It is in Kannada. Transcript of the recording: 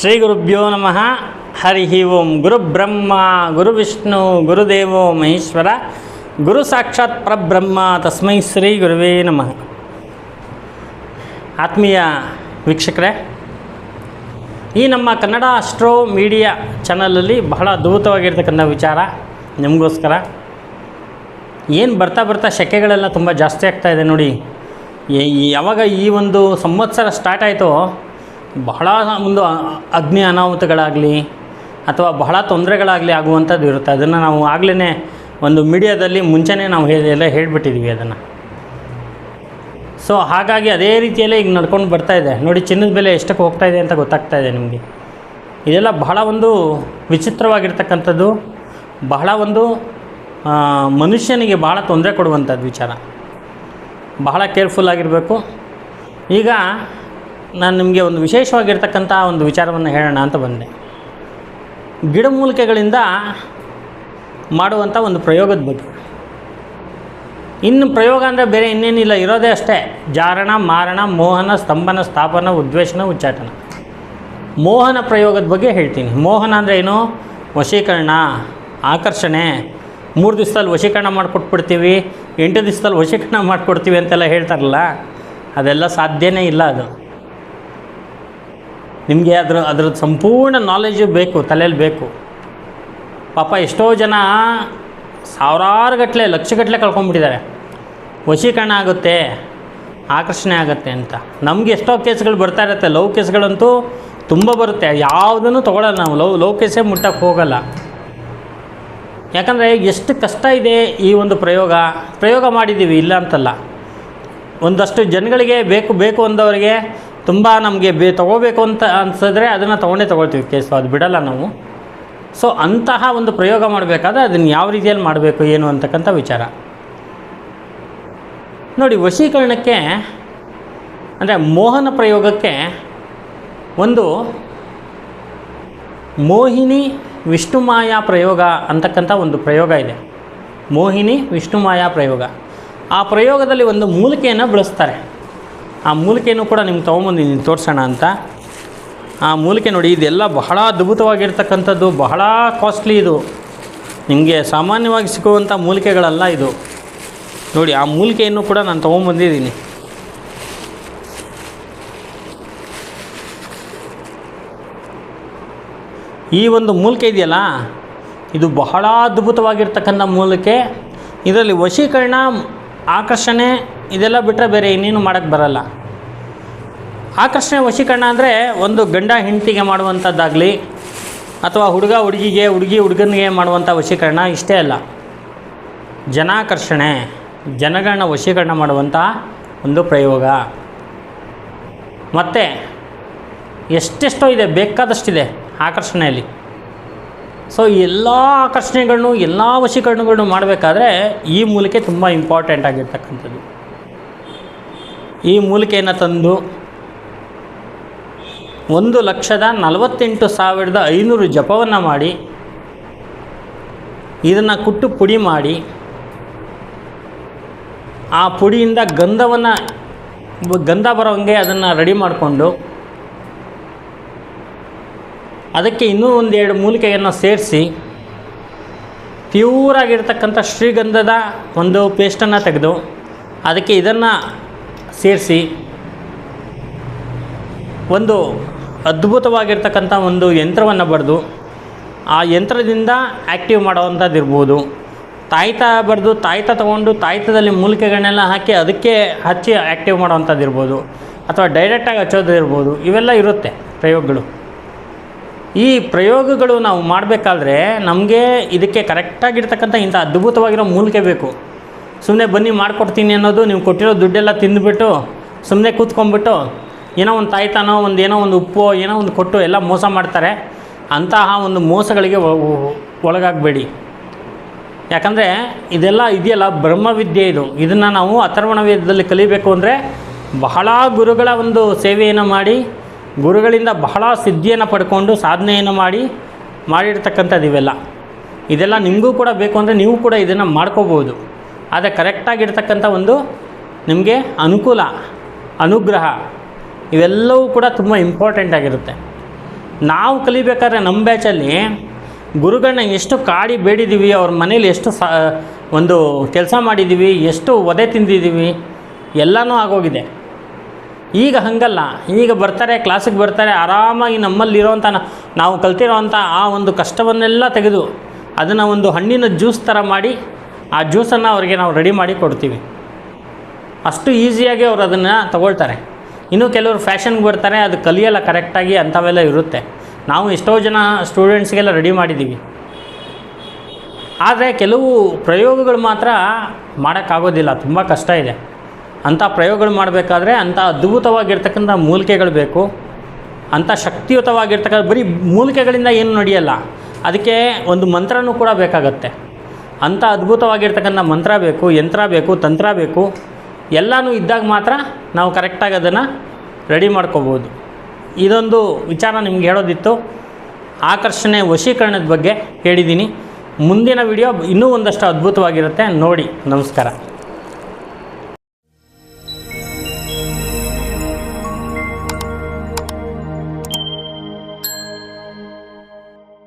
ಶ್ರೀ ಗುರುಭ್ಯೋ ನಮಃ. ಹರಿ ಓಂ. ಗುರುಬ್ರಹ್ಮ ಗುರುವಿಷ್ಣು ಗುರುದೇವೋ ಮಹೇಶ್ವರ, ಗುರು ಸಾಕ್ಷಾತ್ ಪರಬ್ರಹ್ಮ. ತಸ್ಮೈ ಶ್ರೀ ಗುರುವೇ ನಮಃ. ಆತ್ಮೀಯ ವೀಕ್ಷಕರೇ, ಈ ನಮ್ಮ ಕನ್ನಡ ಅಸ್ಟ್ರೋ ಮೀಡಿಯಾ ಚಾನಲಲ್ಲಿ ಬಹಳ ಅದ್ಭುತವಾಗಿರ್ತಕ್ಕಂಥ ವಿಚಾರ. ನಿಮಗೋಸ್ಕರ ಏನು ಬರ್ತಾ ಬರ್ತಾ ಶೆಕೆಗಳೆಲ್ಲ ತುಂಬ ಜಾಸ್ತಿ ಆಗ್ತಾ ಇದೆ ನೋಡಿ. ಯಾವಾಗ ಈ ಒಂದು ಸಂವತ್ಸರ ಸ್ಟಾರ್ಟ್ ಆಯಿತೋ ಬಹಳ ಒಂದು ಅಗ್ನಿ ಅನಾಹುತಗಳಾಗಲಿ ಅಥವಾ ಬಹಳ ತೊಂದರೆಗಳಾಗಲಿ ಆಗುವಂಥದ್ದು ಇರುತ್ತೆ. ಅದನ್ನು ನಾವು ಆಗಲೇ ಒಂದು ಮೀಡಿಯಾದಲ್ಲಿ ಮುಂಚೆನೇ ನಾವು ಎಲ್ಲ ಹೇಳಿಬಿಟ್ಟಿದ್ವಿ ಅದನ್ನು. ಸೊ, ಹಾಗಾಗಿ ಅದೇ ರೀತಿಯಲ್ಲೇ ಈಗ ನಡ್ಕೊಂಡು ಇದೆ. ನೋಡಿ, ಚಿನ್ನದ ಬೆಲೆ ಎಷ್ಟಕ್ಕೆ ಹೋಗ್ತಾ ಇದೆ ಅಂತ ಗೊತ್ತಾಗ್ತಾ ಇದೆ ನಿಮಗೆ. ಇದೆಲ್ಲ ಬಹಳ ಒಂದು ವಿಚಿತ್ರವಾಗಿರ್ತಕ್ಕಂಥದ್ದು. ಬಹಳ ಒಂದು ಮನುಷ್ಯನಿಗೆ ಬಹಳ ತೊಂದರೆ ಕೊಡುವಂಥದ್ದು ವಿಚಾರ. ಬಹಳ ಕೇರ್ಫುಲ್ ಆಗಿರಬೇಕು. ಈಗ ನಾನು ನಿಮಗೆ ಒಂದು ವಿಶೇಷವಾಗಿರ್ತಕ್ಕಂಥ ಒಂದು ವಿಚಾರವನ್ನು ಹೇಳೋಣ ಅಂತ ಬಂದೆ. ಗಿಡಮೂಲಿಕೆಗಳಿಂದ ಮಾಡುವಂಥ ಒಂದು ಪ್ರಯೋಗದ ಬಗ್ಗೆ. ಇನ್ನು ಪ್ರಯೋಗ ಅಂದರೆ ಬೇರೆ ಇನ್ನೇನಿಲ್ಲ, ಇರೋದೇ ಅಷ್ಟೇ. ಜಾರಣ, ಮಾರಣ, ಮೋಹನ, ಸ್ತಂಭನ, ಸ್ಥಾಪನ ಉದ್ವೇಷಣ ಉಚ್ಚಾಟನ. ಮೋಹನ ಪ್ರಯೋಗದ ಬಗ್ಗೆ ಹೇಳ್ತೀನಿ. ಮೋಹನ ಅಂದರೆ ಏನು? ವಶೀಕರಣ, ಆಕರ್ಷಣೆ. ಮೂರು ದಿವಸದಲ್ಲಿ ವಶೀಕರಣ ಮಾಡಿಕೊಟ್ಬಿಡ್ತೀವಿ, ಎಂಟು ದಿವಸದಲ್ಲಿ ವಶೀಕರಣ ಮಾಡಿಕೊಡ್ತೀವಿ ಅಂತೆಲ್ಲ ಹೇಳ್ತಾರಲ್ಲ, ಅದೆಲ್ಲ ಸಾಧ್ಯನೇ ಇಲ್ಲ ಅದು. ನಿಮಗೆ ಅದ್ರ ಅದ್ರದ್ದು ಸಂಪೂರ್ಣ ನಾಲೆಜು ಬೇಕು ತಲೆಯಲ್ಲಿ ಬೇಕು. ಪಾಪ ಎಷ್ಟೋ ಜನ ಸಾವಿರಾರು ಗಟ್ಟಲೆ ಲಕ್ಷಗಟ್ಟಲೆ ಕಳ್ಕೊಂಡ್ಬಿಟ್ಟಿದ್ದಾರೆ ವಶೀಕರಣ ಆಗುತ್ತೆ, ಆಕರ್ಷಣೆ ಆಗುತ್ತೆ ಅಂತ. ನಮಗೆ ಎಷ್ಟೋ ಕೇಸ್ಗಳು ಬರ್ತಾ ಇರುತ್ತೆ, ಲವ್ ಕೇಸ್ಗಳಂತೂ ತುಂಬ ಬರುತ್ತೆ. ಯಾವುದನ್ನು ತೊಗೊಳಲ್ಲ ನಾವು, ಲವ್ ಲವ್ ಕೇಸೇ ಮುಟ್ಟಕ್ಕೆ ಹೋಗಲ್ಲ. ಯಾಕಂದರೆ ಎಷ್ಟು ಕಷ್ಟ ಇದೆ ಈ ಒಂದು ಪ್ರಯೋಗ. ಪ್ರಯೋಗ ಮಾಡಿದ್ದೀವಿ, ಇಲ್ಲ ಅಂತಲ್ಲ. ಒಂದಷ್ಟು ಜನಗಳಿಗೆ ಬೇಕು ಬೇಕು ಅಂದವರಿಗೆ ತುಂಬ ನಮಗೆ ಬೇ ತೊಗೋಬೇಕು ಅಂತ ಅನ್ಸಿದ್ರೆ ಅದನ್ನು ತೊಗೊಂಡೇ ತೊಗೊಳ್ತೀವಿ ಕೇಸು, ಅದು ಬಿಡಲ್ಲ ನಾವು. ಸೊ ಅಂತಹ ಒಂದು ಪ್ರಯೋಗ ಮಾಡಬೇಕಾದ್ರೆ ಅದನ್ನು ಯಾವ ರೀತಿಯಲ್ಲಿ ಮಾಡಬೇಕು, ಏನು ಅಂತಕ್ಕಂಥ ವಿಚಾರ. ನೋಡಿ, ವಶೀಕರಣಕ್ಕೆ, ಅಂದರೆ ಮೋಹನ ಪ್ರಯೋಗಕ್ಕೆ ಒಂದು ಮೋಹಿನಿ ವಿಷ್ಣುಮಾಯ ಪ್ರಯೋಗ ಅಂತಕ್ಕಂಥ ಒಂದು ಪ್ರಯೋಗ ಇದೆ. ಮೋಹಿನಿ ವಿಷ್ಣುಮಾಯ ಪ್ರಯೋಗ. ಆ ಪ್ರಯೋಗದಲ್ಲಿ ಒಂದು ಮೂಲಿಕೆಯನ್ನು ಬಳಸ್ತಾರೆ. ಆ ಮೂಲಿಕೆಯನ್ನು ಕೂಡ ನಿಮ್ಗೆ ತೊಗೊಂಬಂದಿದ್ದೀನಿ ತೋರಿಸೋಣ ಅಂತ. ಆ ಮೂಲಿಕೆ ನೋಡಿ, ಇದೆಲ್ಲ ಬಹಳ ಅದ್ಭುತವಾಗಿರ್ತಕ್ಕಂಥದ್ದು, ಬಹಳ ಕಾಸ್ಟ್ಲಿ ಇದು. ನಿಮಗೆ ಸಾಮಾನ್ಯವಾಗಿ ಸಿಗುವಂಥ ಮೂಲಿಕೆಗಳಲ್ಲ ಇದು. ನೋಡಿ, ಆ ಮೂಲಿಕೆಯನ್ನು ಕೂಡ ನಾನು ತೊಗೊಂಬಂದಿದ್ದೀನಿ. ಈ ಒಂದು ಮೂಲಿಕೆ ಇದೆಯಲ್ಲ, ಇದು ಬಹಳ ಅದ್ಭುತವಾಗಿರ್ತಕ್ಕಂಥ ಮೂಲಿಕೆ. ಇದರಲ್ಲಿ ವಶೀಕರಣ, ಆಕರ್ಷಣೆ, ಇದೆಲ್ಲ ಬಿಟ್ಟರೆ ಬೇರೆ ಇನ್ನೇನು ಮಾಡೋಕ್ಕೆ ಬರಲ್ಲ. ಆಕರ್ಷಣೆ ವಶೀಕರಣ ಅಂದರೆ ಒಂದು ಗಂಡ ಹೆಂಡತಿಗೆ ಮಾಡುವಂಥದ್ದಾಗಲಿ ಅಥವಾ ಹುಡುಗ ಹುಡುಗಿಗೆ, ಹುಡುಗಿ ಹುಡುಗನಿಗೆ ಮಾಡುವಂಥ ವಶೀಕರಣ ಇಷ್ಟೇ ಅಲ್ಲ. ಜನಾಕರ್ಷಣೆ ಜನಗಳನ್ನ ವಶೀಕರಣ ಮಾಡುವಂಥ ಒಂದು ಪ್ರಯೋಗ. ಮತ್ತು ಎಷ್ಟೆಷ್ಟೋ ಇದೆ, ಬೇಕಾದಷ್ಟಿದೆ ಆಕರ್ಷಣೆಯಲ್ಲಿ. ಸೊ ಎಲ್ಲ ಆಕರ್ಷಣೆಗಳನ್ನು ಎಲ್ಲ ವಶೀಕರಣಗಳನ್ನು ಮಾಡಬೇಕಾದ್ರೆ ಈ ಮೂಲಿಕೆ ತುಂಬ ಇಂಪಾರ್ಟೆಂಟ್ ಆಗಿರ್ತಕ್ಕಂಥದ್ದು. ಈ ಮೂಲಿಕೆಯನ್ನು ತಂದು ಒಂದು ಲಕ್ಷದ ನಲವತ್ತೆಂಟು ಸಾವಿರದ ಐನೂರು ಜಪವನ್ನು ಮಾಡಿ, ಇದನ್ನು ಕುಟ್ಟು ಪುಡಿ ಮಾಡಿ, ಆ ಪುಡಿಯಿಂದ ಗಂಧವನ್ನು, ಗಂಧ ಬರೋಂಗೆ ಅದನ್ನು ರೆಡಿ ಮಾಡಿಕೊಂಡು, ಅದಕ್ಕೆ ಇನ್ನೂ ಒಂದೆರಡು ಮೂಲಿಕೆಯನ್ನು ಸೇರಿಸಿ, ಪ್ಯೂರಾಗಿರ್ತಕ್ಕಂಥ ಶ್ರೀಗಂಧದ ಒಂದು ಪೇಸ್ಟನ್ನು ತೆಗೆದು, ಅದಕ್ಕೆ ಇದನ್ನು ಸೇರಿಸಿ, ಒಂದು ಅದ್ಭುತವಾಗಿರ್ತಕ್ಕಂಥ ಒಂದು ಯಂತ್ರವನ್ನು ಬರೆದು ಆ ಯಂತ್ರದಿಂದ ಆ್ಯಕ್ಟಿವ್ ಮಾಡೋವಂಥದ್ದು ಇರ್ಬೋದು ತಾಯ್ತ ಬರೆದು ತಾಯ್ತ ತೊಗೊಂಡು ತಾಯ್ತದಲ್ಲಿ ಮೂಲಿಕೆಗಳನ್ನೆಲ್ಲ ಹಾಕಿ ಅದಕ್ಕೆ ಹಚ್ಚಿ ಆ್ಯಕ್ಟಿವ್ ಮಾಡೋವಂಥದ್ದು ಇರ್ಬೋದು ಅಥವಾ ಡೈರೆಕ್ಟಾಗಿ ಹಚ್ಚೋದು ಇರ್ಬೋದು ಇವೆಲ್ಲ ಇರುತ್ತೆ ಪ್ರಯೋಗಗಳು. ಈ ಪ್ರಯೋಗಗಳು ನಾವು ಮಾಡಬೇಕಾದ್ರೆ ನಮಗೆ ಇದಕ್ಕೆ ಕರೆಕ್ಟಾಗಿರ್ತಕ್ಕಂಥ ಇಂಥ ಅದ್ಭುತವಾಗಿರೋ ಮೂಲಿಕೆ ಬೇಕು. ಸುಮ್ಮನೆ ಬನ್ನಿ ಮಾಡಿಕೊಡ್ತೀನಿ ಅನ್ನೋದು ನೀವು ಕೊಟ್ಟಿರೋ ದುಡ್ಡೆಲ್ಲ ತಿಂದುಬಿಟ್ಟು ಸುಮ್ಮನೆ ಕೂತ್ಕೊಂಡ್ಬಿಟ್ಟು ಏನೋ ಒಂದು ತಾಯ್ತಾನೋ ಒಂದು ಏನೋ ಒಂದು ಉಪ್ಪು, ಏನೋ ಒಂದು ಕೊಟ್ಟು ಎಲ್ಲ ಮೋಸ ಮಾಡ್ತಾರೆ. ಅಂತಹ ಒಂದು ಮೋಸಗಳಿಗೆ ಒಳಗಾಗಬೇಡಿ. ಯಾಕಂದರೆ ಇದೆಲ್ಲ ಇದೆಯಲ್ಲ ಬ್ರಹ್ಮವಿದ್ಯೆ ಇದು. ಇದನ್ನು ನಾವು ಅಥರ್ವಣ ವೇದದಲ್ಲಿ ಕಲಿಬೇಕು ಅಂದರೆ ಬಹಳ ಗುರುಗಳ ಒಂದು ಸೇವೆಯನ್ನು ಮಾಡಿ, ಗುರುಗಳಿಂದ ಬಹಳ ಸಿದ್ಧಿಯನ್ನು ಪಡ್ಕೊಂಡು ಸಾಧನೆಯನ್ನು ಮಾಡಿ, ಮಾಡಿರ್ತಕ್ಕಂಥದ್ದು ಇವೆಲ್ಲ. ಇದೆಲ್ಲ ನಿಮಗೂ ಕೂಡ ಬೇಕು ಅಂದರೆ ನೀವು ಕೂಡ ಇದನ್ನು ಮಾಡ್ಕೋಬೋದು ಆದರೆ ಕರೆಕ್ಟಾಗಿರ್ತಕ್ಕಂಥ ಒಂದು ನಿಮಗೆ ಅನುಕೂಲ, ಅನುಗ್ರಹ. ಇವೆಲ್ಲವೂ ಕೂಡ ತುಂಬ ಇಂಪಾರ್ಟೆಂಟ್ ಆಗಿರುತ್ತೆ. ನಾವು ಕಲಿಬೇಕಾದ್ರೆ ನಮ್ಮ ಬ್ಯಾಚಲ್ಲಿ ಗುರುಗಳನ್ನ ಎಷ್ಟು ಕಾಡಿ ಬೇಡಿದ್ದೀವಿ ಅವ್ರ ಮನೇಲಿ ಎಷ್ಟು ಸಾ, ಒಂದು ಕೆಲಸ ಮಾಡಿದ್ದೀವಿ ಎಷ್ಟು ಒದೆ ತಿಂದಿದ್ದೀವಿ ಎಲ್ಲನೂ ಆಗೋಗಿದೆ. ಈಗ ಹಾಗಲ್ಲ, ಈಗ ಬರ್ತಾರೆ ಕ್ಲಾಸಿಗೆ ಬರ್ತಾರೆ, ಆರಾಮಾಗಿ ನಮ್ಮಲ್ಲಿರೋವಂಥ ನ- ನಾವು ಕಲ್ತಿರೋವಂಥ ಆ ಒಂದು ಕಷ್ಟವನ್ನೆಲ್ಲ ತೆಗೆದು ಅದನ್ನು ಒಂದು ಹಣ್ಣಿನ ಜ್ಯೂಸ್ ಥರ ಮಾಡಿ, ಆ ಜ್ಯೂಸನ್ನು ಅವರಿಗೆ ನಾವು ರೆಡಿ ಮಾಡಿ ಕೊಡ್ತೀವಿ. ಅಷ್ಟು ಈಸಿಯಾಗಿ ಅವರು ಅದನ್ನು ತಗೊಳ್ತಾರೆ. ಇನ್ನು ಕೆಲವರು ಫ್ಯಾಷನ್ಗೆ ಬರ್ತಾರೆ, ಅದು ಕಲಿಯಲ್ಲ ಕರೆಕ್ಟಾಗಿ, ಅಂಥವೆಲ್ಲ ಇರುತ್ತೆ. ನಾವು ಎಷ್ಟೋ ಜನ ಸ್ಟೂಡೆಂಟ್ಸ್ಗೆಲ್ಲ ರೆಡಿ ಮಾಡಿದ್ದೀವಿ. ಆದರೆ ಕೆಲವು ಪ್ರಯೋಗಗಳು ಮಾತ್ರ ಮಾಡೋಕ್ಕಾಗೋದಿಲ್ಲ, ತುಂಬ ಕಷ್ಟ ಇದೆ. ಅಂಥ ಪ್ರಯೋಗಗಳು ಮಾಡಬೇಕಾದ್ರೆ ಅಂಥ ಅದ್ಭುತವಾಗಿರ್ತಕ್ಕಂಥ ಮೂಲಿಕೆಗಳು ಬೇಕು. ಅಂಥ ಶಕ್ತಿಯುತವಾಗಿರ್ತಕ್ಕಂಥ, ಬರೀ ಮೂಲಿಕೆಗಳಿಂದ ಏನು ನಡೆಯಲ್ಲ, ಅದಕ್ಕೆ ಒಂದು ಮಂತ್ರನೂ ಕೂಡ ಬೇಕಾಗತ್ತೆ. ಅಂಥ ಅದ್ಭುತವಾಗಿರ್ತಕ್ಕಂಥ ಮಂತ್ರ ಬೇಕು, ಯಂತ್ರ ಬೇಕು, ತಂತ್ರ ಬೇಕು. ಎಲ್ಲನೂ ಇದ್ದಾಗ ಮಾತ್ರ ನಾವು ಕರೆಕ್ಟಾಗಿ ಅದನ್ನು ರೆಡಿ ಮಾಡ್ಕೋಬೋದು. ಇದೊಂದು ವಿಚಾರ ನಿಮ್ಗೆ ಹೇಳೋದಿತ್ತು. ಆಕರ್ಷಣೆ ವಶೀಕರಣದ ಬಗ್ಗೆ ಹೇಳಿದ್ದೀನಿ. ಮುಂದಿನ ವಿಡಿಯೋ ಇನ್ನೂ ಒಂದಷ್ಟು ಅದ್ಭುತವಾಗಿರುತ್ತೆ. ನೋಡಿ, ನಮಸ್ಕಾರ.